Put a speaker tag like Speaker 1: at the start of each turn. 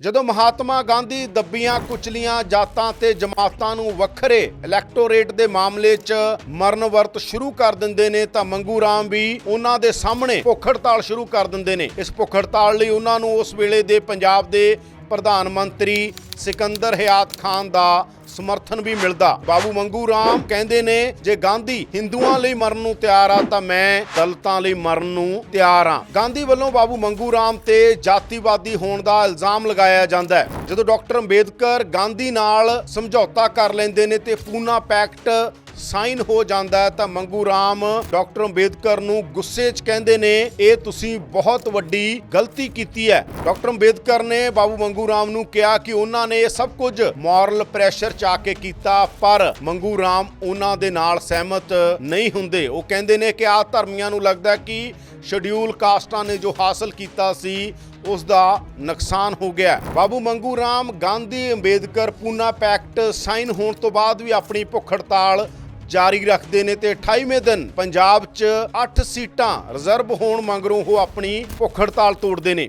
Speaker 1: ਜਦੋਂ ਮਹਾਤਮਾ ਗਾਂਧੀ ਦੱਬੀਆਂ ਕੁਚਲੀਆਂ ਜਾਤਾਂ ਤੇ ਜਮਾਤਾਂ ਨੂੰ ਵੱਖਰੇ ਇਲੈਕਟੋਰੇਟ ਦੇ ਮਾਮਲੇ 'ਚ ਮਰਨ ਵਰਤ ਸ਼ੁਰੂ ਕਰ ਦਿੰਦੇ ਨੇ ਤਾਂ ਮੰਗੂ ਰਾਮ ਵੀ ਉਹਨਾਂ ਦੇ ਸਾਹਮਣੇ ਭੁੱਖ ਹੜਤਾਲ ਸ਼ੁਰੂ ਕਰ ਦਿੰਦੇ ਨੇ। ਇਸ ਭੁੱਖ ਹੜਤਾਲ ਲਈ ਉਹਨਾਂ ਨੂੰ ਉਸ ਵੇਲੇ ਦੇ ਪੰਜਾਬ ਦੇ ਪ੍ਰਧਾਨ ਮੰਤਰੀ ਸਿਕੰਦਰ ਹਯਾਤ ਖਾਨ ਦਾ ਸਮਰਥਨ ਵੀ ਮਿਲਦਾ। ਬਾਬੂ ਮੰਗੂ ਰਾਮ ਕਹਿੰਦੇ ਨੇ, ਜੇ ਗਾਂਧੀ ਹਿੰਦੂਆਂ ਲਈ ਮਰਨ ਨੂੰ ਤਿਆਰ ਆ, ਤਾਂ ਮੈਂ ਦਲਤਾਂ ਲਈ ਮਰਨ ਨੂੰ ਤਿਆਰ ਆ। ਗਾਂਧੀ ਵੱਲੋਂ ਬਾਬੂ ਮੰਗੂ ਰਾਮ ਤੇ ਜਾਤੀਵਾਦੀ ਹੋਣ ਦਾ ਇਲਜ਼ਾਮ ਲਗਾਇਆ ਜਾਂਦਾ ਹੈ। ਜਦੋਂ ਡਾਕਟਰ ਅੰਬੇਦਕਰ ਗਾਂਧੀ ਨਾਲ ਸਮਝੌਤਾ ਕਰ ਲੈਂਦੇ ਨੇ ਤੇ ਪੂਨਾ ਪੈਕਟ ਸਾਈਨ ਹੋ ਜਾਂਦਾ ਹੈ, ਤਾਂ ਮੰਗੂ ਰਾਮ ਡਾਕਟਰ ਅੰਬੇਦਕਰ ਨੂੰ ਗੁੱਸੇ 'ਚ ਕਹਿੰਦੇ ਨੇ, ਇਹ ਤੁਸੀਂ ਬਹੁਤ ਵੱਡੀ ਗਲਤੀ ਕੀਤੀ ਹੈ। ਡਾਕਟਰ ਅੰਬੇਦਕਰ ਨੇ ਬਾਬੂ ਮੰਗੂ ਰਾਮ ਨੂੰ ਕਿਹਾ ਕਿ ਉਹਨਾਂ ਨੇ ਇਹ ਸਭ ਕੁਝ ਮੋਰਲ ਪ੍ਰੈਸ਼ਰ 'ਚ ਆ ਕੇ ਕੀਤਾ, ਪਰ ਮੰਗੂ ਰਾਮ ਉਹਨਾਂ ਦੇ ਨਾਲ ਸਹਿਮਤ ਨਹੀਂ ਹੁੰਦੇ। ਉਹ ਕਹਿੰਦੇ ਨੇ ਕਿ ਆ ਧਰਮੀਆਂ ਨੂੰ ਲੱਗਦਾ ਕਿ ਸ਼ਡਿਊਲ ਕਾਸਟਾਂ ਨੇ ਜੋ ਹਾਸਲ ਕੀਤਾ ਸੀ, ਉਸ ਦਾ ਨੁਕਸਾਨ ਹੋ ਗਿਆ ਬਾਬੂ ਮੰਗੂ ਰਾਮ, ਗਾਂਧੀ ਅੰਬੇਦਕਰ ਪੂਨਾ ਪੈਕਟ ਸਾਈਨ ਹੋਣ ਤੋਂ ਬਾਅਦ ਵੀ ਆਪਣੀ ਭੁੱਖ ਹੜਤਾਲ ਜਾਰੀ ਰੱਖਦੇ ਨੇ ਤੇ 28ਵੇਂ ਦਿਨ ਪੰਜਾਬ 'ਚ 8 ਸੀਟਾਂ ਰਿਜ਼ਰਵ ਹੋਣ ਮਗਰੋਂ ਉਹ ਆਪਣੀ ਭੁੱਖ ਹੜਤਾਲ ਤੋੜਦੇ ਨੇ।